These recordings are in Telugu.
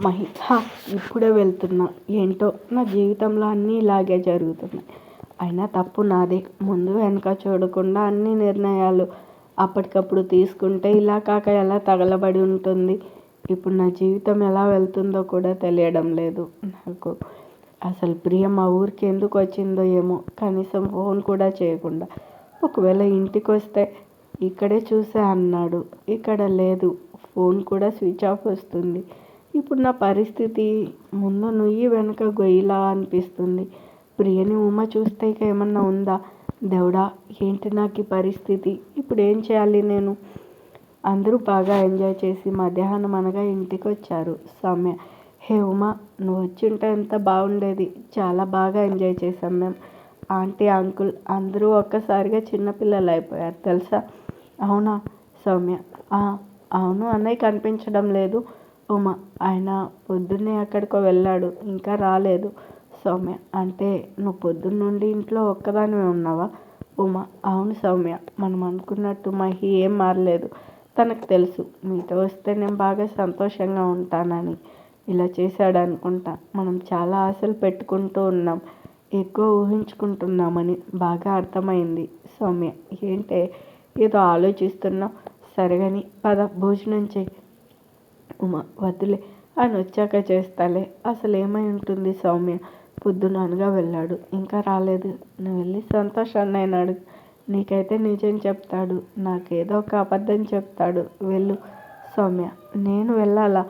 మహి. హా ఇప్పుడే వెళ్తున్నా. ఏంటో నా జీవితంలో అన్నీ ఇలాగే జరుగుతున్నాయి. అయినా తప్పు నాదే. ముందు వెనక చూడకుండా అన్ని నిర్ణయాలు అప్పటికప్పుడు తీసుకుంటే ఇలా కాక ఎలా తగలబడి ఉంటుంది? ఇప్పుడు నా జీవితం ఎలా వెళ్తుందో కూడా తెలియడం లేదు నాకు. అసలు ప్రియ మా ఊరికి ఎందుకు వచ్చిందో ఏమో. కనీసం ఫోన్ కూడా చేయకుండా. ఒకవేళ ఇంటికి వస్తే ఇక్కడే చూసే అన్నాడు. ఇక్కడ లేదు. ఫోన్ కూడా స్విచ్ ఆఫ్ వస్తుంది. ఇప్పుడు నా పరిస్థితి ముందు నుయ్యి వెనక గొయ్యిలా అనిపిస్తుంది. ప్రియని ఉమ చూస్తే ఇక ఏమన్నా ఉందా? దేవుడా ఏంటి నాకు ఈ పరిస్థితి? ఇప్పుడు ఏం చేయాలి నేను? అందరూ బాగా ఎంజాయ్ చేసి మధ్యాహ్నం అనగా ఇంటికి వచ్చారు సౌమ్య హే ఉమా నువ్వు వచ్చింటే ఎంత బాగుండేది. చాలా బాగా ఎంజాయ్ చేసాం మేము ఆంటీ అంకుల్ అందరూ ఒక్కసారిగా చిన్నపిల్లలు అయిపోయారు. తెలుసా? అవునా? సౌమ్య అవును అన్నయ్య కనిపించడం లేదు. ఉమా ఆయన పొద్దున్నే ఎక్కడికో వెళ్ళాడు. ఇంకా రాలేదు. సౌమ్య అంటే నువ్వు పొద్దున్న నుండి ఇంట్లో ఒక్కదానివే ఉన్నావా? ఉమా అవును సౌమ్య మనం అనుకున్నట్టు మహి ఏం మారలేదు. తనకు తెలుసు మీతో వస్తే నేను బాగా సంతోషంగా ఉంటానని. ఇలా చేశాడు అనుకుంటా. మనం చాలా ఆశలు పెట్టుకుంటూ ఉన్నాం. ఎక్కువ ఊహించుకుంటున్నామని బాగా అర్థమైంది సౌమ్య. ఏంటే ఏదో ఆలోచిస్తున్నావు? సరిగని పద భోజనం చేయి. ఉమా వద్దులే ఆయన వచ్చాక చేస్తాలే. అసలు ఏమై ఉంటుంది సౌమ్య? పొద్దుననగా వెళ్ళాడు. ఇంకా రాలేదు. నువ్వు వెళ్ళి సంతోష్ అన్నయ్యని అడుగు. నీకైతే నిజం చెప్తాడు. నాకేదో ఒక అబద్ధం చెప్తాడు. వెళ్ళు సౌమ్య. నేను వెళ్ళాలా?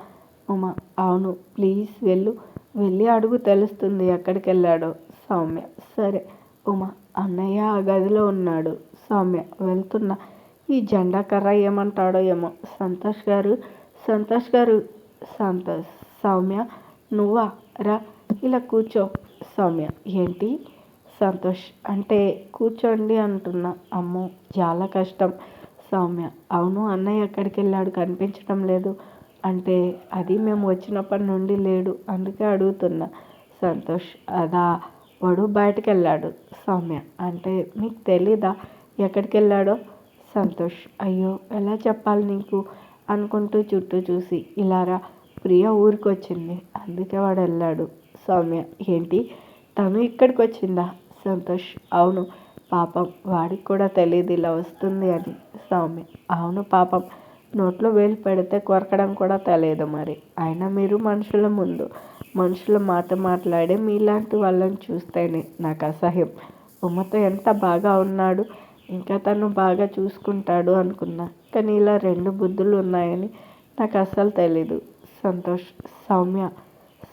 ఉమా అవును. ప్లీజ్ వెళ్ళు. వెళ్ళి అడుగు తెలుస్తుంది ఎక్కడికి వెళ్ళాడో సౌమ్య సరే. ఉమా అన్నయ్య ఆ గదిలో ఉన్నాడు. సౌమ్య వెళ్తున్నా. ఈ జెండా కర్ర ఏమంటాడో ఏమో. సంతోష్ గారు సంతోష్ గారు సంతోష్ సౌమ్య నువ్వా? రా ఇలా కూర్చో. సౌమ్య ఏంటి? సంతోష్ అంటే కూర్చోండి అంటున్నా. అమ్మో చాలా కష్టం. సౌమ్య అవును అన్నయ్య ఎక్కడికి వెళ్ళాడు? కనిపించడం లేదు. అంటే అది మేము వచ్చినప్పటి నుండి లేడు. అందుకే అడుగుతున్నా. సంతోష్ అదా వాడు బయటకు వెళ్ళాడు. సౌమ్య అంటే మీకు తెలీదా? ఎక్కడికి వెళ్ళాడో? సంతోష్ అయ్యో ఎలా చెప్పాలి నీకు? అనుకుంటూ చుట్టూ చూసి ఇలారా ప్రియ ఊరికి వచ్చింది అందుకే వాడు వెళ్ళాడు సౌమ్య ఏంటి? తను ఇక్కడికి వచ్చిందా సంతోష్ అవును. పాపం వాడికి కూడా తెలియదు ఇలా వస్తుంది అని. సౌమ్య అవును పాపం. నోట్లో వేలు పెడితే కొరకడం కూడా తెలియదు మరి. అయినా మీరు మనుషుల ముందు మనుషుల మాట మాట్లాడే మీలాంటి వాళ్ళని చూస్తేనే నాకు అసహ్యం. ఉమ్మతో ఎంత బాగా ఉన్నాడు. ఇంకా తను బాగా చూసుకుంటాడు అనుకున్నా. కానీ ఇలా రెండు బుద్ధులు ఉన్నాయని నాకు అస్సలు తెలీదు. సంతోష్ సౌమ్య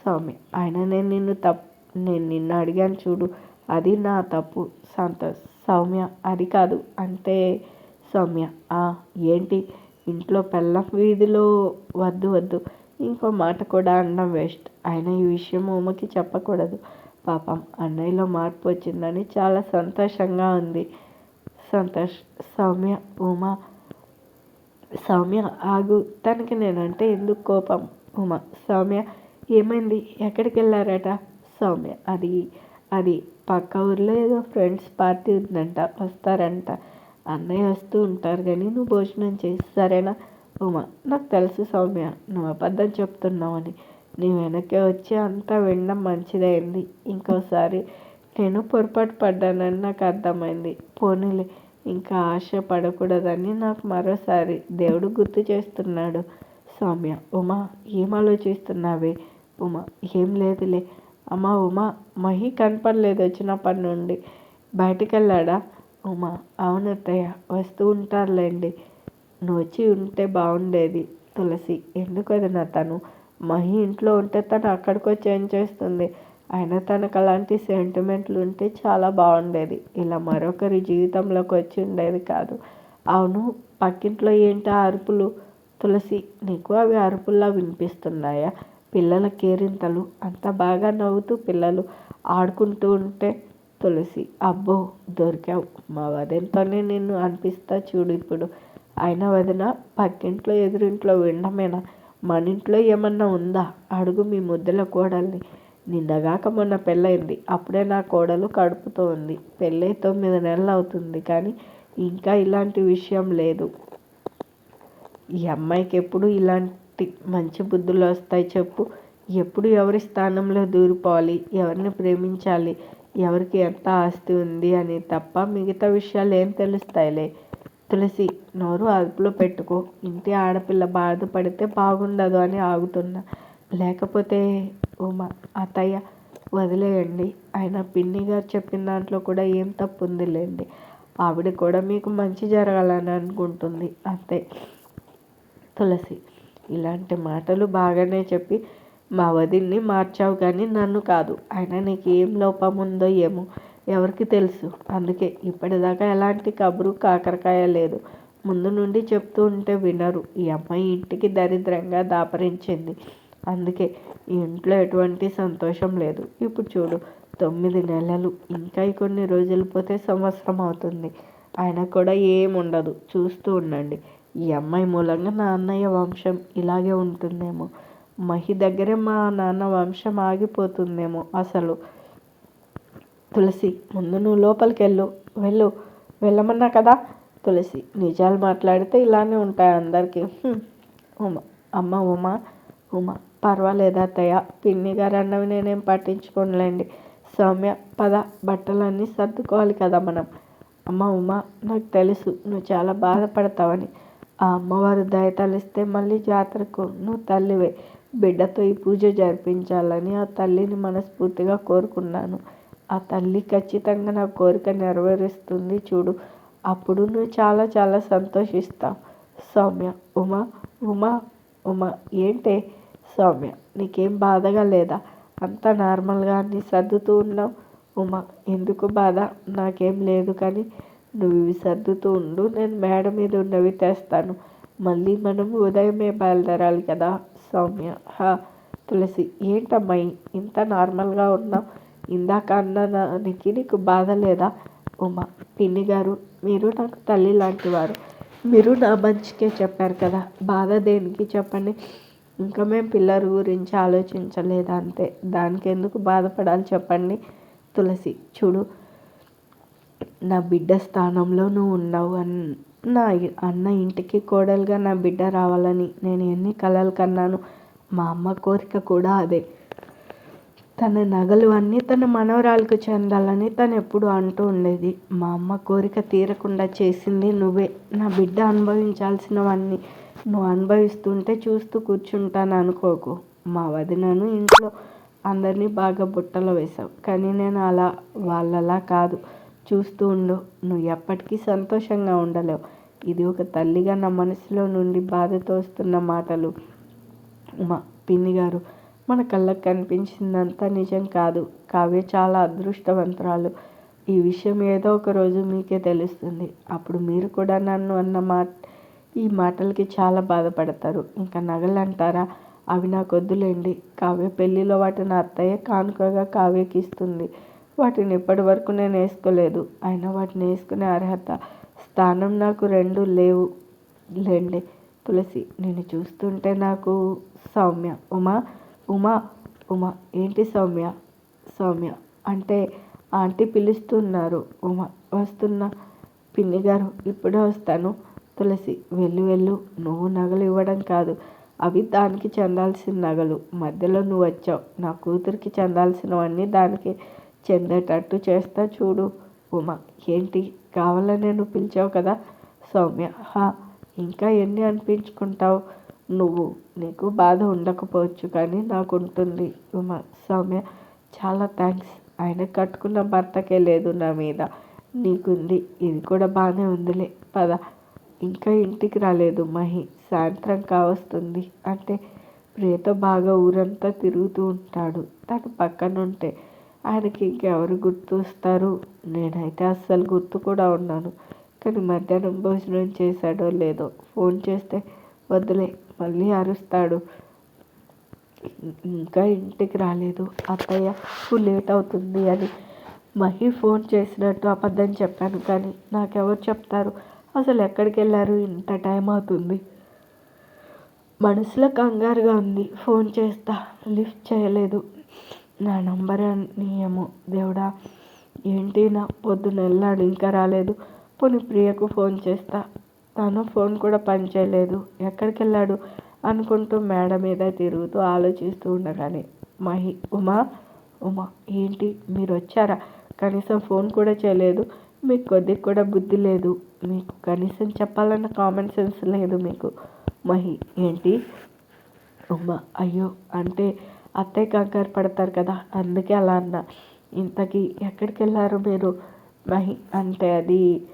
సౌమ్య. ఆయన నేను నిన్ను తప్పు నేను నిన్ను అడిగాను చూడు అది నా తప్పు. సంతోష్ సౌమ్య అది కాదు. అంటే సౌమ్య ఏంటి? ఇంట్లో పెళ్ళం వీధిలో వద్దు వద్దు. ఇంకో మాట కూడా అనడం వేస్ట్. ఆయన ఈ విషయం ఉమ్మకి చెప్పకూడదు. పాపం అన్నయ్యలో మార్పు వచ్చిందని చాలా సంతోషంగా ఉంది. సంతోష్ సౌమ్య ఉమా సౌమ్య ఆగు. తనకి నేనంటే ఎందుకు కోపం? ఉమా సౌమ్య ఏమైంది? ఎక్కడికి వెళ్ళారట? సౌమ్య అది అది పక్క ఊర్లో ఏదో ఫ్రెండ్స్ పార్టీ ఉందంట వస్తారంట. అన్నయ్య వస్తూ ఉంటారు కానీ నువ్వు భోజనం చేసి సరేనా? ఉమా నాకు తెలుసు సౌమ్య నువ్వు అబద్ధం చెప్తున్నావని నీ వెనకే వచ్చి అంతా వినడం మంచిదైంది. ఇంకోసారి నేను పొరపాటు పడ్డానని నాకు అర్థమైంది. పోనీలే ఇంకా ఆశ పడకూడదని నాకు మరోసారి దేవుడు గుర్తు చేస్తున్నాడు. సౌమ్య ఉమా ఏం ఆలోచిస్తున్నావే? ఉమా ఏం లేదులే. అమ్మా ఉమా మహి కనపడలేదు వచ్చినప్పటి నుండి. బయటికి వెళ్ళాడా ఉమా అవునత్తయ్య వస్తూ ఉంటారులేండి. నువ్వు వచ్చి ఉంటే బాగుండేది. తులసి ఎందుకు వదిన తను? మహి ఇంట్లో ఉంటే తను అక్కడికి వచ్చి ఏం చేస్తుంది? అయినా తనకు అలాంటి సెంటిమెంట్లు ఉంటే చాలా బాగుండేది. ఇలా మరొకరి జీవితంలోకి వచ్చి ఉండేది కాదు. అవును పక్కింట్లో ఏంటి అరుపులు? తులసి నీకు అవి అరుపుల్లా వినిపిస్తున్నాయా? పిల్లల కేరింతలు అంత బాగా నవ్వుతూ పిల్లలు ఆడుకుంటూ ఉంటే తులసి అబ్బో దొరికావు. మా వదినతోనే నిన్ను అనిపిస్తా చూడు ఇప్పుడు. అయినా వదిన పక్కింట్లో ఎదురింట్లో వినడమేనా? మన ఇంట్లో ఏమన్నా ఉందా? అడుగు మీ ముద్దల కోడల్ని. నిన్నగాక మొన్న పెళ్ళైంది అప్పుడే నా కోడలు కడుపుతో ఉంది పెళ్ళై తొమ్మిది నెలలు అవుతుంది కానీ ఇంకా ఇలాంటి విషయం లేదు. ఈ అమ్మాయికి ఎప్పుడు ఇలాంటి మంచి బుద్ధులు వస్తాయి చెప్పు. ఎప్పుడు ఎవరి స్థానంలో దూరిపోవాలి? ఎవరిని ప్రేమించాలి? ఎవరికి ఎంత ఆస్తి ఉంది అని తప్ప మిగతా విషయాలు ఏం తెలుస్తాయిలే? తులసి నోరు అదుపులో పెట్టుకో. ఇంటి ఆడపిల్ల బాధపడితే బాగుండదు అని ఆగుతున్నా. లేకపోతే ఉమా అత్తయ్య వదిలేయండి. ఆయన పిన్ని గారు చెప్పిన దాంట్లో కూడా ఏం తప్పు ఉందిలేండి ఆవిడ కూడా మీకు మంచి జరగాలని అనుకుంటుంది. అంతే. తులసి ఇలాంటి మాటలు బాగానే చెప్పి మా వదిన్ని మార్చావు కానీ నన్ను కాదు. అయినా నీకు ఏం లోపం ఉందో ఏమో ఎవరికి తెలుసు. అందుకే ఇప్పటిదాకా ఎలాంటి కబురు కాకరకాయ లేదు. ముందు నుండి చెప్తూ ఉంటే వినరు. ఈ అమ్మాయి ఇంటికి దరిద్రంగా దాపరించింది. అందుకే ఈ ఇంట్లో ఎటువంటి సంతోషం లేదు. ఇప్పుడు చూడు తొమ్మిది నెలలు ఇంకా కొన్ని రోజులు పోతే సంవత్సరం అవుతుంది. ఆయన కూడా ఏముండదు. చూస్తూ ఉండండి. ఈ అమ్మాయి మూలంగా నా అన్నయ్య వంశం ఇలాగే ఉంటుందేమో. మహి దగ్గరే మా నాన్న వంశం ఆగిపోతుందేమో అసలు. తులసి ముందు నువ్వు లోపలికి వెళ్ళు. వెళ్ళు. వెళ్ళమన్నా కదా? తులసి నిజాలు మాట్లాడితే ఇలానే ఉంటాయి అందరికీ. ఉమా అమ్మ ఉమా ఉమా. పర్వాలేదు అత్తయ్య? పిన్ని గారు అన్నవి నేనేం పట్టించుకోనులేండి. సౌమ్య పద బట్టలన్నీ సర్దుకోవాలి కదా మనం. అమ్మ ఉమా నాకు తెలుసు నువ్వు చాలా బాధపడతావని. ఆ అమ్మవారు దయ తలిస్తే మళ్ళీ జాతరకు నువ్వు తల్లివే. బిడ్డతో ఈ పూజ జరిపించాలని ఆ తల్లిని మనస్ఫూర్తిగా కోరుకున్నాను. ఆ తల్లి ఖచ్చితంగా నా కోరిక నెరవేరుస్తుంది చూడు. అప్పుడు నువ్వు చాలా చాలా సంతోషిస్తావు. సౌమ్య ఉమా ఉమా ఉమా ఏంటే? సౌమ్య నీకేం బాధగా లేదా? అంతా నార్మల్గా అన్ని సర్దుతూ ఉన్నావు? ఉమా ఎందుకు బాధ? నాకేం లేదు కానీ నువ్వు ఇవి సర్దుతూ ఉండు నేను మేడ మీద ఉన్నవి తెస్తాను. మళ్ళీ మనం ఉదయమే బయలుదేరాలి కదా సౌమ్య. హా తులసి ఏంటమ్మాయి ఇంత నార్మల్గా ఉన్నావు? ఇందాక అన్నదానికి నీకు బాధ లేదా? ఉమా పిన్ని గారు మీరు నాకు తల్లి లాంటి వారు. మీరు నా మంచికే చెప్పారు కదా. బాధ దేనికి చెప్పండి? ఇంకా మేము పిల్లల గురించి ఆలోచించలేదు అంతే. దానికి ఎందుకు బాధపడాలి చెప్పండి. తులసి చూడు నా బిడ్డ స్థానంలో నువ్వు ఉన్నావు అని నా అన్న ఇంటికి కోడలుగా నా బిడ్డ రావాలని నేను ఎన్ని కలలు కన్నాను. మా అమ్మ కోరిక కూడా అదే. తన నగలు అన్నీ తన మనవరాలకు చెందాలని తను ఎప్పుడు అంటూ ఉండేది. మా అమ్మ కోరిక తీరకుండా చేసింది నువ్వే. నా బిడ్డ అనుభవించాల్సినవన్నీ నువ్వు అనుభవిస్తుంటే చూస్తూ కూర్చుంటాను అనుకోకు. మా వదినను ఇంట్లో అందరినీ బాగా బుట్టలో వేసావు కానీ నేను అలా వాళ్ళలా కాదు. చూస్తూ ఉండు నువ్వు ఎప్పటికీ సంతోషంగా ఉండలేవు. ఇది ఒక తల్లిగా నా మనసులో నుండి బాధతో వస్తున్న మాటలు. మా పిన్ని గారు మన కళ్ళకు కనిపించిందంతా నిజం కాదు. కావ్య చాలా అదృష్టవంతురాలు. ఈ విషయం ఏదో ఒక రోజు మీకే తెలుస్తుంది. అప్పుడు మీరు కూడా నన్ను అన్న మాట ఈ మాటలకి చాలా బాధపడతారు. ఇంకా నగలు అంటారా అవి నాకు వద్దులేండి కావ్య పెళ్ళిలో వాటిని అత్తయ్య కానుకగా కావ్యకి ఇస్తుంది. వాటిని ఇప్పటి వరకు నేను వేసుకోలేదు. అయినా వాటిని వేసుకునే అర్హత స్థానం నాకు రెండు లేవు. లేండి తులసి నేను చూస్తుంటే నాకు సౌమ్య. ఉమా ఉమా ఉమా ఏంటి సౌమ్య? సౌమ్య అంటే ఆంటీ పిలుస్తున్నారు. ఉమా వస్తున్నా పిన్ని గారు ఇప్పుడే వస్తాను. తులసి వెళ్ళు వెళ్ళు నువ్వు నగలు ఇవ్వడం కాదు. అవి దానికి చెందాల్సిన నగలు. మధ్యలో నువ్వు వచ్చావు. నా కూతురికి చెందాల్సినవన్నీ దానికి చెందేటట్టు చేస్తా చూడు ఉమా. ఏంటి? కావాలని నువ్వు పిలిచావు కదా? సౌమ్య. హా ఇంకా ఎన్ని అనిపించుకుంటావు? నువ్వు నీకు బాధ ఉండకపోవచ్చు కానీ నాకు ఉంటుంది ఉమా. సౌమ్య చాలా థ్యాంక్స్ ఆయన కట్టుకున్న భర్తకే లేదు నా మీద. నీకుంది. ఇది కూడా బాగానే ఉందిలే. పద. ఇంకా ఇంటికి రాలేదు. మహి సాయంత్రం కావస్తుంది. అంటే ప్రియతో బాగా ఊరంతా తిరుగుతూ ఉంటాడు. తను పక్కనుంటే ఆయనకి ఇంకెవరు గుర్తు వస్తారు నేనైతే అస్సలు గుర్తు కూడా ఉన్నాను కానీ మధ్యాహ్నం భోజనం చేశాడో లేదో ఫోన్ చేస్తే వదిలే మళ్ళీ అరుస్తాడు. ఇంకా ఇంటికి రాలేదు. అత్తయ్య లేట్ అవుతుంది అని మహి ఫోన్ చేసినట్టు అబద్ధం చెప్పాను. కానీ నాకెవరు చెప్తారు? అసలు ఎక్కడికి వెళ్ళారు? ఇంత టైం అవుతుంది. మనసులో కంగారుగా ఉంది. ఫోన్ చేస్తా. లిఫ్ట్ చేయలేదు. నా నంబర్ ఏమో. దేవుడా ఏంటి నా పొద్దున వెళ్ళాడు? ఇంకా రాలేదు. పోనీ ప్రియకు ఫోన్ చేస్తా. తను ఫోన్ కూడా పనిచేయలేదు ఎక్కడికి వెళ్ళాడు? అనుకుంటూ మేడ మీద తిరుగుతూ ఆలోచిస్తూ ఉండగానే మహి ఉమా ఉమా ఏంటి? మీరు వచ్చారా? కనీసం ఫోన్ కూడా చేయలేదు. మీకు కొద్దిగా కూడా బుద్ధి లేదు. మీకు కనీసం చెప్పాలన్న కామన్ సెన్స్ లేదు మీకు. మహి ఏంటి? ఉమా అయ్యో అంటే అత్తయ్య కంగారు పడతారు కదా అందుకే అలా అన్న. ఇంతకీ ఎక్కడికి వెళ్ళారు మీరు? మహి అంటే అది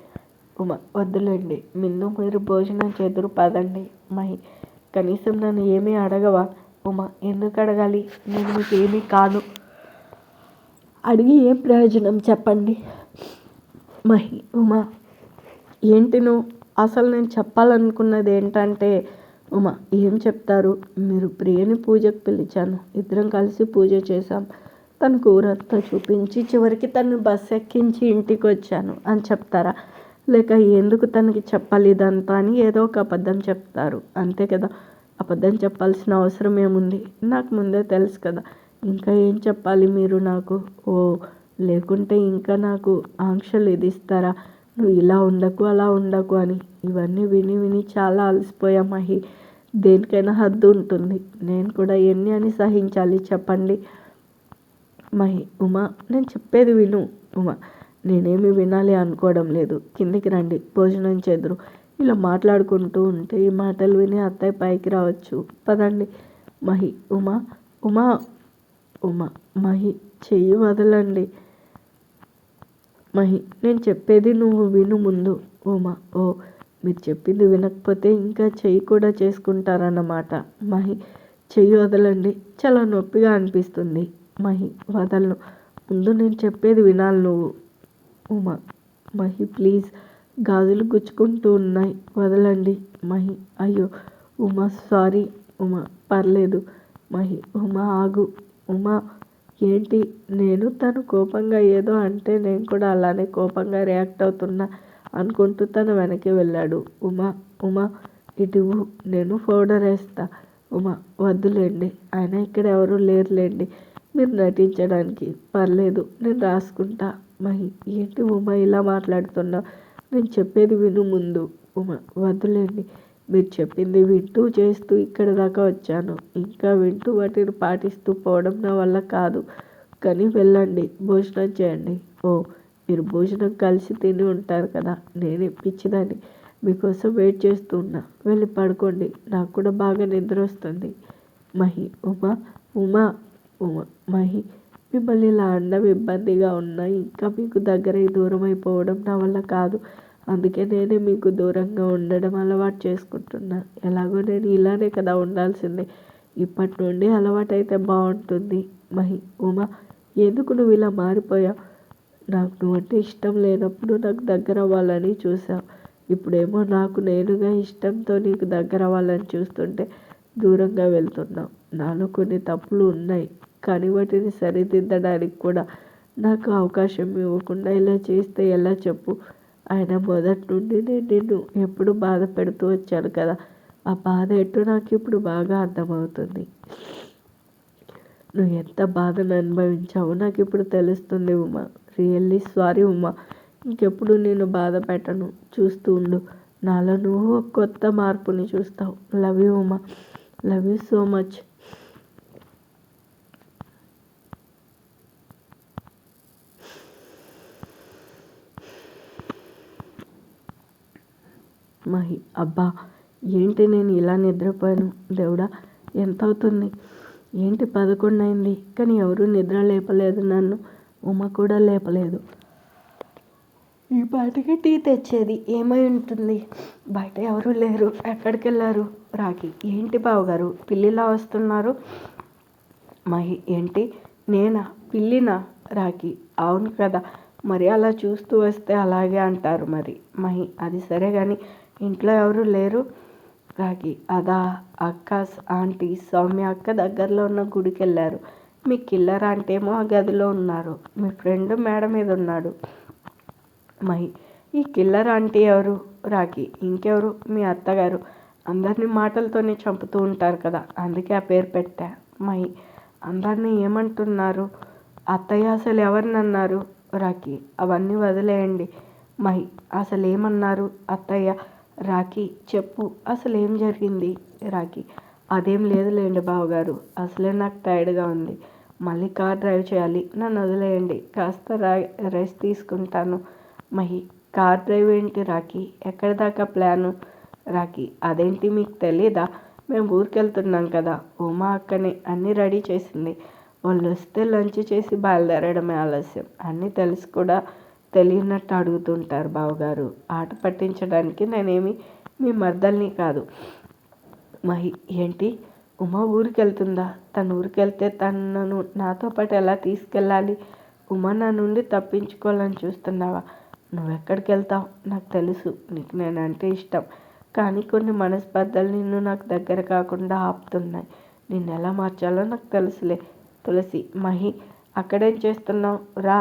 ఉమ వద్దులేండి. నిన్ను మీరు భోజనం చేదురు పదండి. మహి కనీసం నన్ను ఏమీ అడగవా? ఉమ ఎందుకు అడగాలి? నేను మీకు ఏమీ కాదు అడిగి ఏం ప్రయోజనం చెప్పండి? మహి ఉమా ఏంటి నువ్వు? అసలు నేను చెప్పాలనుకున్నది ఏంటంటే ఉమా ఏం చెప్తారు? మీరు ప్రియని పూజకు పిలిచాను. ఇద్దరం కలిసి పూజ చేశాం. తనకు ఊరంతా చూపించి చివరికి తను బస్ ఎక్కించి ఇంటికి వచ్చాను అని చెప్తారా? లేక ఎందుకు తనకి చెప్పాలి ఇదంతా అని ఏదో ఒక అబద్ధం చెప్తారు. అంతే కదా? అబద్ధం చెప్పాల్సిన అవసరం ఏముంది? నాకు ముందే తెలుసు కదా. ఇంకా ఏం చెప్పాలి మీరు నాకు? ఓ లేకుంటే ఇంకా నాకు ఆంక్షలు విధిస్తారా? నువ్వు ఇలా ఉండకు అలా ఉండకు అని. ఇవన్నీ విని విని చాలా అలసిపోయా మహి. దేనికైనా హద్దు ఉంటుంది. నేను కూడా ఎన్ని అని సహించాలి చెప్పండి. మహి ఉమా నేను చెప్పేది విను. ఉమా నేనేమి వినాలి అనుకోవడం లేదు. కిందికి రండి భోజనం చేదురు. ఇలా మాట్లాడుకుంటూ ఉంటే ఈ మాటలు విని అత్తయ్య పైకి రావచ్చు. పదండి. మహి ఉమా ఉమా ఉమా మహి చెయ్యి వదలండి. మహి నేను చెప్పేది నువ్వు విను ముందు. ఉమా ఓ మీరు చెప్పింది వినకపోతే ఇంకా చెయ్యి కూడా చేసుకుంటారన్నమాట. మహి చెయ్యి వదలండి. చాలా నొప్పిగా అనిపిస్తుంది. మహి వదలను. ముందు నేను చెప్పేది వినాలి నువ్వు. ఉమా మహి ప్లీజ్. గాజులు గుచ్చుకుంటూ ఉన్నాయి. వదలండి. మహి అయ్యో ఉమా సారీ. ఉమా పర్లేదు. మహి ఉమా ఆగు. ఉమా ఏంటి? నేను తను కోపంగా ఏదో అంటే నేను కూడా అలానే కోపంగా రియాక్ట్ అవుతున్నా అనుకుంటూ తను వెనక్కి వెళ్ళాడు. ఉమా ఉమా ఇటు నేను పౌడర్ వేస్తా. ఉమా వద్దులేండి. ఆయన ఇక్కడ ఎవరు లేరులేండి. మీరు నటించడానికి. పర్లేదు నేను రాసుకుంటా. మహి ఏంటి ఉమా ఇలా మాట్లాడుతున్నావు? నేను చెప్పేది విను ముందు. ఉమా వద్దులేండి. మీరు చెప్పింది వింటూ చేస్తూ ఇక్కడ దాకా వచ్చాను. ఇంకా వింటూ వాటిని పాటిస్తూ పోవడం నా వల్ల కాదు. కానీ వెళ్ళండి భోజనం చేయండి. ఓ మీరు భోజనం కలిసి తిని ఉంటారు కదా నేను ఇప్పించదాన్ని మీకోసం వెయిట్ చేస్తూ ఉన్నా. వెళ్ళి పడుకోండి నాకు కూడా బాగా నిద్ర వస్తుంది. మహి ఉమా ఉమా ఉమా మహి మిమ్మల్ని ఇలా అండం ఇబ్బందిగా ఉన్నా ఇంకా మీకు దగ్గరై దూరం అయిపోవడం నా వల్ల కాదు. అందుకే నేనే మీకు దూరంగా ఉండడం అలవాటు చేసుకుంటున్నా. ఎలాగో నేను ఇలానే కదా ఉండాల్సిందే. ఇప్పటి నుండి అలవాటైతే బాగుంటుంది. మహి ఉమా ఎందుకు నువ్వు ఇలా మారిపోయావు నాకు నువ్వంటే ఇష్టం లేనప్పుడు నాకు దగ్గర అవ్వాలని చూసావు ఇప్పుడేమో నాకు నేనుగా ఇష్టంతో నీకు దగ్గర అవ్వాలని చూస్తుంటే దూరంగా వెళ్తున్నావు నాలో కొన్ని తప్పులు ఉన్నాయి కానీ వాటిని సరిదిద్దడానికి కూడా నాకు అవకాశం ఇవ్వకుండా ఇలా చేస్తే ఎలా చెప్పు? ఆయన మొదటి నుండి నేను నిన్ను ఎప్పుడు బాధ పెడుతూ వచ్చాను కదా ఆ బాధ ఎటు నాకు ఇప్పుడు బాగా అర్థమవుతుంది. నువ్వు ఎంత బాధను అనుభవించావో నాకు ఇప్పుడు తెలుస్తుంది ఉమా. Really sorry Uma. ఇంకెప్పుడు నేను బాధ పెట్టను. చూస్తూ ఉండు. నాలో నువ్వు కొత్త మార్పుని చూస్తావు. Love you Uma. Love you so much Mahi అబ్బా ఏంటి నేను ఇలా నిద్రపోయాను? దేవుడా ఎంత అవుతుంది ఏంటి పదకొండు అయింది కానీ ఎవరూ నిద్ర లేపలేదు నన్ను. ఉమ కూడా లేపలేదు. ఈ పాటికి టీ తెచ్చేది ఏమై ఉంటుంది? బయట ఎవరు లేరు. ఎక్కడికి వెళ్ళారు రాకి ఏంటి బావగారు పిల్లిలా వస్తున్నారు? మహి ఏంటి? నేనా? పిల్లినా? రాకి అవును కదా మరి అలా చూస్తూ వస్తే అలాగే అంటారు మరి. మహి అది సరే కానీ ఇంట్లో ఎవరు లేరు. రాగి అదా అక్క ఆంటీ సౌమ్య అక్క దగ్గరలో ఉన్న గుడికి వెళ్ళారు మీ కిల్లర్ ఆంటీ ఏమో ఆ గదిలో ఉన్నారు. మీ ఫ్రెండ్ మేడ మీద ఉన్నాడు. మహి ఈ కిల్లర్ ఆంటీ ఎవరు? రాగి ఇంకెవరు? మీ అత్తగారు. అందరినీ మాటలతోనే చంపుతూ ఉంటారు కదా అందుకే ఆ పేరు పెట్టా. మహి అందరినీ ఏమంటున్నారు? అత్తయ్య అసలు ఎవరిని అన్నారు రాకి అవన్నీ వదిలేయండి. మహి అసలు ఏమన్నారు అత్తయ్య రాఖీ చెప్పు. అసలు ఏం జరిగింది? రాఖీ. అదేం లేదులేండి బావగారు. అసలే నాకు టైర్డ్గా ఉంది. మళ్ళీ కార్ డ్రైవ్ చేయాలి. నన్ను వదిలేయండి. కాస్త రా రెస్ట్ తీసుకుంటాను. మహి కార్ డ్రైవ్ ఏంటి రాఖీ? ఎక్కడి దాకా ప్లాను? రాఖీ అదేంటి మీకు తెలీదా? మేము ఊరికి వెళ్తున్నాం కదా ఉమా అక్కనే అన్నీ రెడీ చేసింది. వాళ్ళు వస్తే లంచ్ చేసి బయలుదేరడమే ఆలస్యం. అన్నీ తెలిసి కూడా. తెలియనట్టు అడుగుతుంటారు బావగారు. ఆట పట్టించడానికి నేనేమి మీ మర్దల్ని కాదు. మహి ఏంటి? ఉమా ఊరికి వెళ్తుందా తను ఊరికి వెళ్తే తనను నాతో పాటు ఎలా తీసుకెళ్ళాలి? ఉమా నా నుండి తప్పించుకోవాలని చూస్తున్నావా? నువ్వెక్కడికి వెళ్తావు నాకు తెలుసు. నీకు నేనంటే ఇష్టం. కానీ కొన్ని మనస్పర్ధలు నిన్ను నాకు దగ్గర కాకుండా ఆపుతున్నాయి. నిన్ను ఎలా మార్చాలో నాకు తెలుసులే. తులసి మహి అక్కడేం చేస్తున్నావు? రా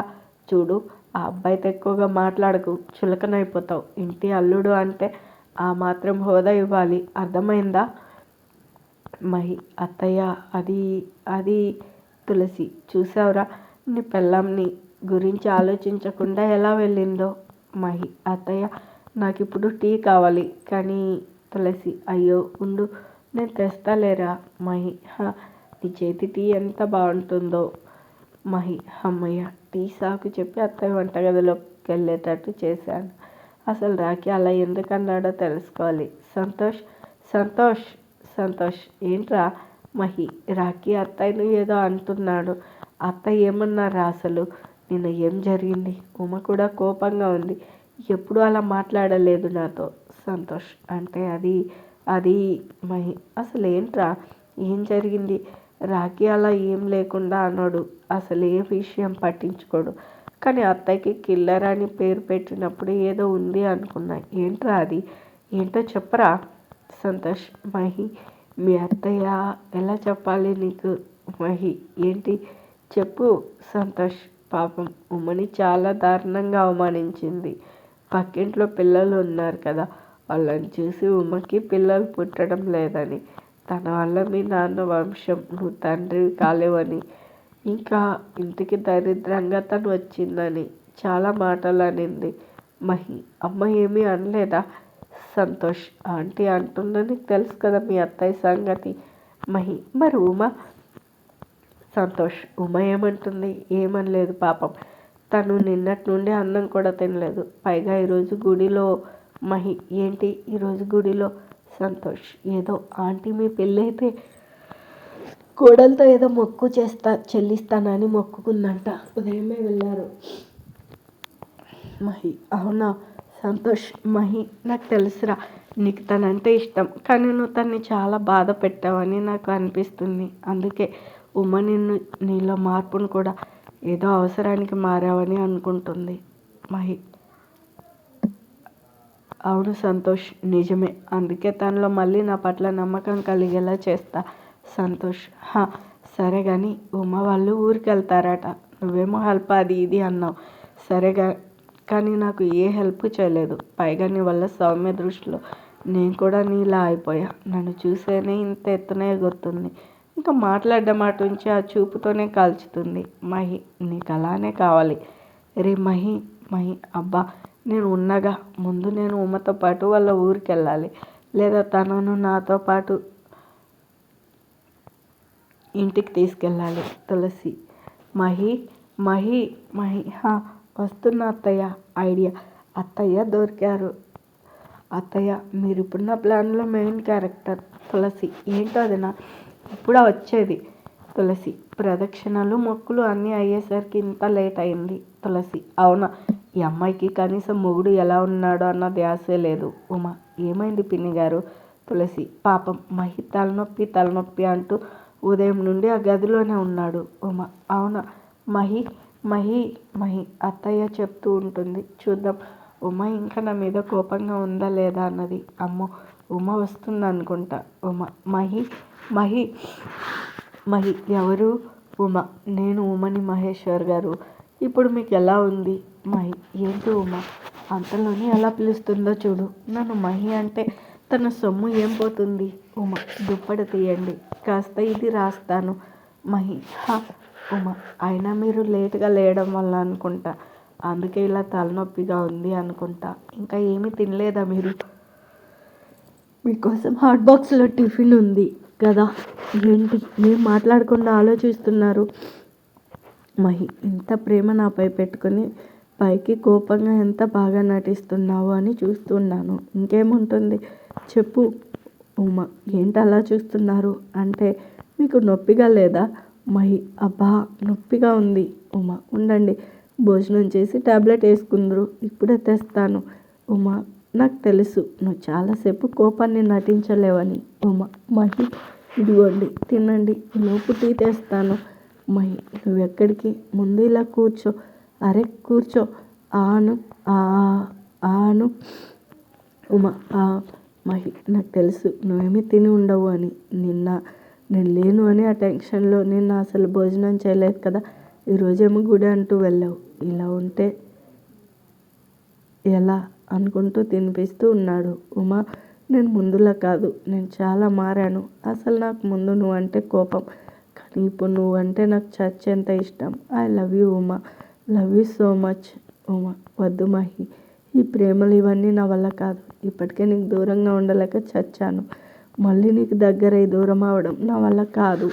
చూడు. ఆ అబ్బాయితో ఎక్కువగా మాట్లాడకు చులకనైపోతావు. ఇంటి అల్లుడు అంటే ఆ మాత్రం హోదా ఇవ్వాలి. అర్థమైందా? మహి అత్తయ్య అది అది తులసి చూసావురా నీ పెళ్ళాంని గురించి ఆలోచించకుండా ఎలా వెళ్ళిందో? మహి అత్తయ్య నాకు ఇప్పుడు టీ కావాలి. కానీ తులసి అయ్యో ఉండు నేను తెస్తాలేరా? మహి నీ చేతి టీ ఎంత బాగుంటుందో? మహి అమ్మయ్య టీ సాకు చెప్పి అత్తయ్య వంటగదిలోకి వెళ్ళేటట్టు చేశాను. అసలు రాఖీ అలా ఎందుకన్నాడో తెలుసుకోవాలి. సంతోష్ సంతోష్ సంతోష్ ఏంట్రా మహి రాఖీ అత్తయ్యను ఏదో అంటున్నాడు. అత్తయ్య ఏమన్నారా అసలు? నిన్న ఏం జరిగింది? ఉమ కూడా కోపంగా ఉంది. ఎప్పుడు అలా మాట్లాడలేదు నాతో. సంతోష్ అంటే అది అది మహి. అసలు ఏంట్రా ఏం జరిగింది? రాఖీ అలా ఏం లేకుండా అన్నాడు అసలు ఏ విషయం పట్టించుకోడు. కానీ అత్తయ్యకి కిల్లర్ అని పేరు పెట్టినప్పుడు ఏదో ఉంది అనుకున్నా. ఏంట్రా అది? ఏంటో చెప్పరా? సంతోష్ మహి మీ అత్తయ్య ఎలా చెప్పాలి నీకు? మహి ఏంటి? చెప్పు సంతోష్. పాపం ఉమ్మని చాలా దారుణంగా అవమానించింది. పక్కింట్లో పిల్లలు ఉన్నారు కదా వాళ్ళని చూసి ఉమ్మకి పిల్లలు పుట్టడం లేదని. తన వల్ల మీ నాన్న వంశం నువ్వు తండ్రి కాలేవని. ఇంకా ఇంటికి దరిద్రంగా తను వచ్చిందని చాలా మాటలు అనింది. మహి అమ్మ ఏమీ అనలేదా? సంతోష్ ఆంటీ అంటుందని నీకు తెలుసు కదా మీ అత్తయ్య సంగతి. మహి మరి ఉమా? సంతోష్ ఉమ ఏమంటుంది? ఏమనలేదు పాపం. తను నిన్నటి నుండి అన్నం కూడా తినలేదు. పైగా ఈరోజు గుడిలో మహి ఏంటి? ఈరోజు గుడిలో సంతోష్. ఏదో ఆంటీ మీ పెళ్ళైతే కోడలతో ఏదో మొక్కు చేస్తా చెల్లిస్తానని మొక్కుకుందంట. ఉదయమే వెళ్ళారు. మహి అవునా? సంతోష్ మహి నాకు తెలుసురా. నీకు తనంటే ఇష్టం. కానీ నువ్వు తన్ని చాలా బాధ పెట్టావని నాకు అనిపిస్తుంది. అందుకే ఉమ్మ నిన్ను నీలో మార్పును కూడా ఏదో అవసరానికి మారావని అనుకుంటుంది. మహి అవును సంతోష్ నిజమే. అందుకే తనలో మళ్ళీ నా పట్ల నమ్మకం కలిగేలా చేస్తా. సంతోష్ హా సరే కానీ ఉమ్మ వాళ్ళు ఊరికి వెళ్తారట నువ్వేమో హెల్ప్ అది ఇది అన్నావు. సరేగా కానీ నాకు ఏ హెల్ప్ చేయలేదు. పైగా నీ వల్ల సౌమ్య దృష్టిలో నేను కూడా నీలా అయిపోయా. నన్ను చూసేనే ఇంత ఎత్తునే ఎగురుతుంది. ఇంకా మాట్లాడడం మాట నుంచి ఆ చూపుతోనే కాల్చుతుంది. మహి నీకు అలానే కావాలి. రే మహి మహి అబ్బా నేను ఉన్నగా. ముందు నేను ఉమ్మతో పాటు వాళ్ళ ఊరికి వెళ్ళాలి లేదా తనను నాతో పాటు ఇంటికి తీసుకెళ్ళాలి. తులసి. మహి మహి మహి. వస్తున్న అత్తయ్య. ఐడియా. అత్తయ్య దొరికారు. అత్తయ్య మీరు ఇప్పుడున్న ప్లాన్లో మెయిన్ క్యారెక్టర్. తులసి. ఏంటో అది నా? ఇప్పుడు వచ్చేది. తులసి. ప్రదక్షిణలు మొక్కులు అన్నీ అయ్యేసరికి ఇంత లేట్ అయింది. తులసి. అవునా? ఈ అమ్మాయికి కనీసం మొగుడు ఎలా ఉన్నాడో అన్న ధ్యాసే లేదు. ఉమా ఏమైంది పిన్ని గారు? తులసి పాపం మహి తలనొప్పి తలనొప్పి అంటూ ఉదయం నుండి ఆ గదిలోనే ఉన్నాడు. ఉమా అవునా? మహి మహి మహి అత్తయ్య చెప్తూ ఉంటుంది. చూద్దాం ఉమ ఇంకా నా మీద కోపంగా ఉందా లేదా అన్నది. అమ్మో ఉమ వస్తుంది అనుకుంటా ఉమ మహి మహి మహి ఎవరు? ఉమ నేను ఉమని మహేశ్వర్ గారు. ఇప్పుడు మీకు ఎలా ఉంది? మహి ఏంటి ఉమా? అంతలోనే ఎలా పిలుస్తుందో చూడు. నన్ను మహి అంటే తన సొమ్ము ఏం పోతుంది? ఉమ దుప్పటి తీయండి. కాస్త ఇది రాస్తాను. మహి హా ఉమా అయినా మీరు లేట్గా లేయడం వల్ల అనుకుంటా. అందుకే ఇలా తలనొప్పిగా ఉంది అనుకుంటా. ఇంకా ఏమీ తినలేదా మీరు? మీకోసం హాట్ బాక్స్లో టిఫిన్ ఉంది కదా. ఏంటి? ఏం మాట్లాడకుండా ఆలోచిస్తున్నారు? మహి ఇంత ప్రేమ నాపై పెట్టుకుని పైకి కోపంగా ఎంత బాగా నటిస్తున్నావు అని చూస్తున్నాను. ఇంకేముంటుంది? చెప్పు ఉమ ఏంటి అలా చూస్తున్నారు? అంటే మీకు నొప్పిగా లేదా? మహి అబ్బా నొప్పిగా ఉంది ఉమ ఉండండి. భోజనం చేసి టాబ్లెట్ వేసుకుందరు ఇప్పుడే తెస్తాను. ఉమ నాకు తెలుసు నువ్వు చాలాసేపు కోపాన్ని నటించలేవని. ఉమ మహి ఇదిగోండి తినండి లోపు టీ తెస్తాను. మహి నువ్వు ఎక్కడికి ముందు ఇలా కూర్చో అరే కూర్చో ఆను ఆ ఆను ఉమ ఆ మహి నాకు తెలుసు నువ్వేమీ తిని ఉండవు అని నిన్న నేను లేను అని ఆ టెన్షన్లో నిన్న అసలు భోజనం చేయలేదు కదా ఈరోజేమో గుడి అంటూ వెళ్ళావు ఇలా ఉంటే ఎలా? అనుకుంటూ తినిపిస్తూ ఉన్నాడు. ఉమా నేను ముందులా కాదు నేను చాలా మారాను అసలు నాకు ముందు నువ్వంటే కోపం ఇప్పుడు నువ్వంటే నాకు చచ్చేంత ఇష్టం. I love you Uma. Love you so much Uma. వద్దు మహి. ఈ ప్రేమలు ఇవన్నీ నా వల్ల కాదు. ఇప్పటికే నీకు దూరంగా ఉండలేక చచ్చాను. మళ్ళీ నీకు దగ్గరై దూరం అవడం నా వల్ల కాదు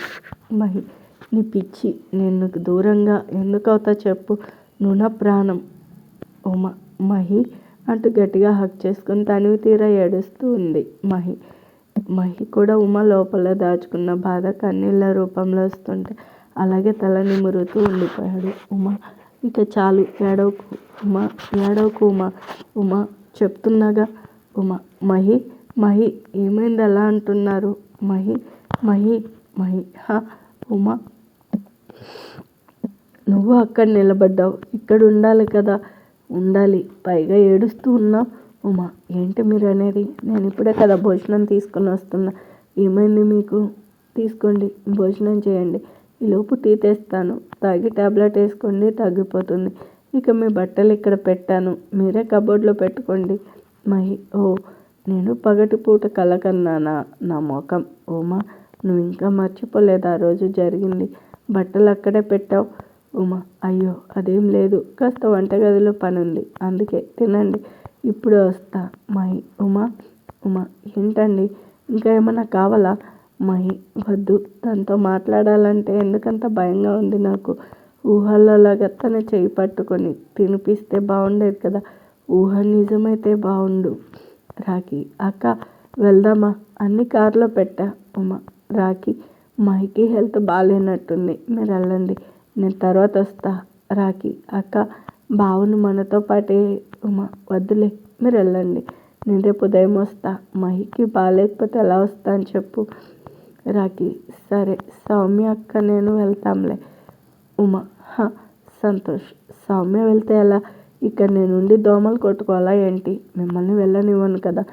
మహి. నీ పిచ్చి నేను నీకు దూరంగా ఎందుకు అవుతా చెప్పు. నువ్వు నా ప్రాణం ఉమ. మహి అంటూ గట్టిగా హక్ చేసుకుని తనివి తీరా ఏడుస్తూ ఉంది మహి. మహి కూడా ఉమ లోపల దాచుకున్న బాధ కన్నీళ్ళ రూపంలో వస్తుంటే అలాగే తల నిమురుతూ ఉండిపోయాడు ఉమ. ఇక చాలు ఏడవకు ఉమ ఏడవకు ఉమ ఉమ చెప్తున్నాగా ఉమ మహి మహి ఏమైంది అలా అంటున్నారు? మహి మహి మహి హా ఉమ. నువ్వు అక్కడ నిలబడ్డావు ఇక్కడ ఉండాలి కదా. ఉండాలి పైగా ఏడుస్తూ ఉన్నావు. ఉమా ఏంటి మీరు అనేది నేను ఇప్పుడే కదా భోజనం తీసుకొని వస్తున్నా. ఏమైంది మీకు? తీసుకోండి భోజనం చేయండి. ఈలోపు టీ తెస్తాను. తాగి ట్యాబ్లెట్ వేసుకోండి తగ్గిపోతుంది. ఇక మీ బట్టలు ఇక్కడ పెట్టాను. మీరే కబోర్డ్లో పెట్టుకోండి. మహి ఓ నేను పగటిపూట పూట కలకన్నానా నా ముఖం. ఉమా నువ్వు ఇంకా మర్చిపోలేదు? ఆ రోజు జరిగింది. బట్టలు అక్కడే పెట్టావు. ఉమా అయ్యో అదేం లేదు. కాస్త వంటగదిలో పని ఉంది అందుకే తినండి. ఇప్పుడే వస్తా. మహి ఉమా ఉమా ఏంటండి? ఇంకా ఏమైనా కావాలా? మహి వద్దు. తనతో మాట్లాడాలంటే ఎందుకంత భయంగా ఉంది నాకు? ఊహల్లోలాగా తన చేయి పట్టుకొని తినిపిస్తే బాగుండేది కదా? ఊహ నిజమైతే బాగుండు. రాఖీ అక్క వెళ్దామా? అన్ని కార్లో పెట్టా ఉమా. రాఖీ మహికి హెల్త్ బాగాలేనట్టుంది మీరు వెళ్ళండి. నేను తర్వాత వస్తా. రాఖీ అక్క బావును మనతో పాటే. ఉమా వద్దులే మీరు వెళ్ళండి. నేను రేపు ఉదయం వస్తా. మహికి బాగాలేకపోతే ఎలా వస్తా అని చెప్పు. రాఖీ సరే సౌమ్య అక్క నేను వెళ్తాంలే. ఉమా హ సంతోష్ సౌమ్య వెళ్తే ఎలా? ఇక్కడ నేను ఉండి దోమలు కొట్టుకోవాలా ఏంటి? మిమ్మల్ని వెళ్ళనివ్వను కదా.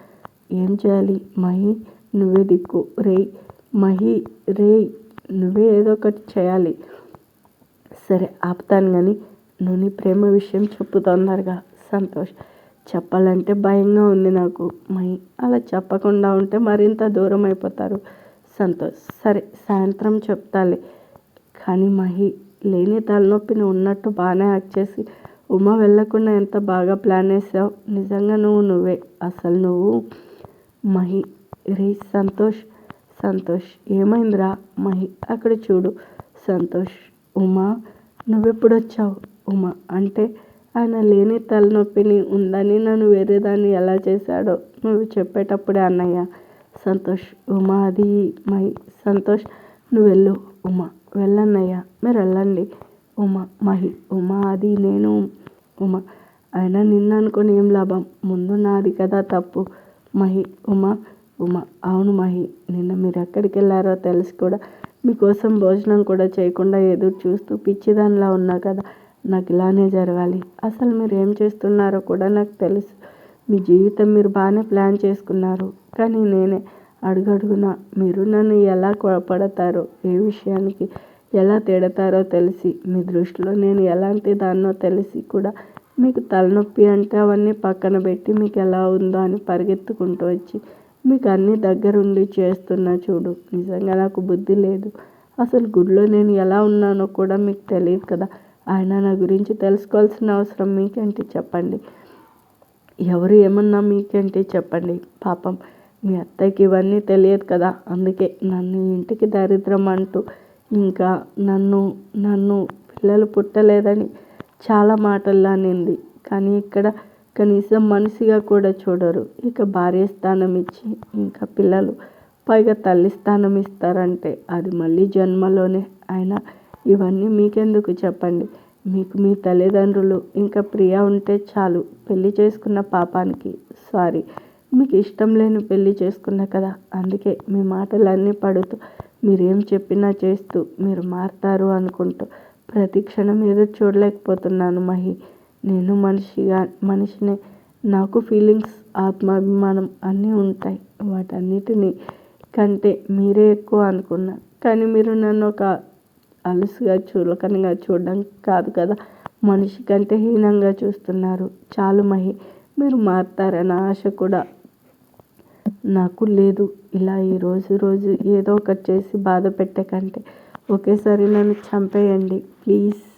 ఏం చేయాలి? మహి నువ్వే దిక్కు. రేయ్ మహి రేయ్ నువ్వే ఏదో ఒకటి చేయాలి. సరే ఆపుతాను కానీ నువ్వు నీ ప్రేమ విషయం చెప్పు తొందరగా సంతోష్ చెప్పాలంటే భయంగా ఉంది నాకు. మహి అలా చెప్పకుండా ఉంటే మరింత దూరం అయిపోతారు. సంతోష్ సరే సాయంత్రం చెప్తాలే. కానీ మహి లేని తలనొప్పిని ఉన్నట్టు బాగానే యాక్ట్ చేసి ఉమ వెళ్ళకుండా ఎంత బాగా ప్లాన్ వేసావు? నిజంగా నువ్వు నువ్వే. అసలు నువ్వు మహి రే సంతోష్ సంతోష్ ఏమైందిరా? మహి అక్కడ చూడు. సంతోష్ ఉమా నువ్వెప్పుడు వచ్చావు ఉమా. అంటే ఆయన లేని తలనొప్పిని ఉందని నన్ను వేరే దాన్ని ఎలా చేశాడో నువ్వు చెప్పేటప్పుడే అన్నయ్య. సంతోష్ ఉమా అది మహి సంతోష్ నువ్వు వెళ్ళు ఉమా. వెళ్ళన్నయ్య మీరు వెళ్ళండి. ఉమా మహి ఉమా అది నేను ఉమ. అయినా నిన్న అనుకుని ఏం లాభం? ముందు నాది కదా తప్పు. మహి ఉమా ఉమా. అవును మహి నిన్న మీరు ఎక్కడికి వెళ్ళారో తెలిసి కూడా. మీకోసం భోజనం కూడా చేయకుండా ఎదురు చూస్తూ పిచ్చిదానిలా ఉన్నా కదా. నాకు ఇలానే జరగాలి. అసలు మీరు ఏం చేస్తున్నారో కూడా నాకు తెలుసు. మీ జీవితం మీరు బాగానే ప్లాన్ చేసుకున్నారు. కానీ నేనే అడుగడుగున మీరు నన్ను ఎలా కోపడతారో ఏ విషయానికి ఎలా తిడతారో తెలిసి మీ దృష్టిలో నేను ఎలాంటి దాన్నో తెలిసి కూడా మీకు తలనొప్పి అంటే అవన్నీ పక్కన పెట్టి మీకు ఎలా ఉందో అని పరిగెత్తుకుంటూ వచ్చి మీకు అన్నీ దగ్గరుండి చేస్తున్నా చూడు. నిజంగా నాకు బుద్ధి లేదు. అసలు గుడిలో నేను ఎలా ఉన్నానో కూడా మీకు తెలియదు కదా. ఆయన నా గురించి తెలుసుకోవాల్సిన అవసరం మీకేంటి చెప్పండి? ఎవరు ఏమన్నా మీకేంటి చెప్పండి? పాపం మీ అత్తయ్యకి ఇవన్నీ తెలియదు కదా అందుకే నన్ను ఇంటికి దరిద్రం అంటూ ఇంకా నన్ను నన్ను పిల్లలు పుట్టలేదని చాలా మాటల్లో అనింది. కానీ ఇక్కడ కనీసం మనిషిగా కూడా చూడరు. ఇక భార్య స్థానం ఇచ్చి ఇంకా పిల్లలు పైగా తల్లి స్థానం ఇస్తారంటే అది మళ్ళీ జన్మలోనే అయినా ఇవన్నీ మీకెందుకు చెప్పండి? మీకు మీ తల్లిదండ్రులు ఇంకా ప్రియ ఉంటే చాలు పెళ్ళి చేసుకున్న పాపానికి. సారీ మీకు ఇష్టం లేని పెళ్ళి చేసుకున్నా కదా? అందుకే మీ మాటలన్నీ పడుతూ మీరేం చెప్పినా చేస్తూ మీరు మారుతారు అనుకుంటూ ప్రతి క్షణం ఏదో చూడలేకపోతున్నాను మహి. నేను మనిషిగా మనిషిని. నాకు ఫీలింగ్స్ ఆత్మాభిమానం అన్నీ ఉంటాయి. వాటన్నిటిని కంటే మీరే ఎక్కువ అనుకున్నా. కానీ మీరు నన్ను ఒక అలుసుగా చులకనగా చూడడం కాదు కదా? మనిషి కంటే హీనంగా చూస్తున్నారు. చాలు మహి మీరు మారుతారన్న ఆశ కూడా నాకు లేదు. ఇలా ఈ రోజు రోజు ఏదో ఒకటి చేసి బాధ పెట్టే కంటే ఒకేసారి నన్ను చంపేయండి. ప్లీజ్.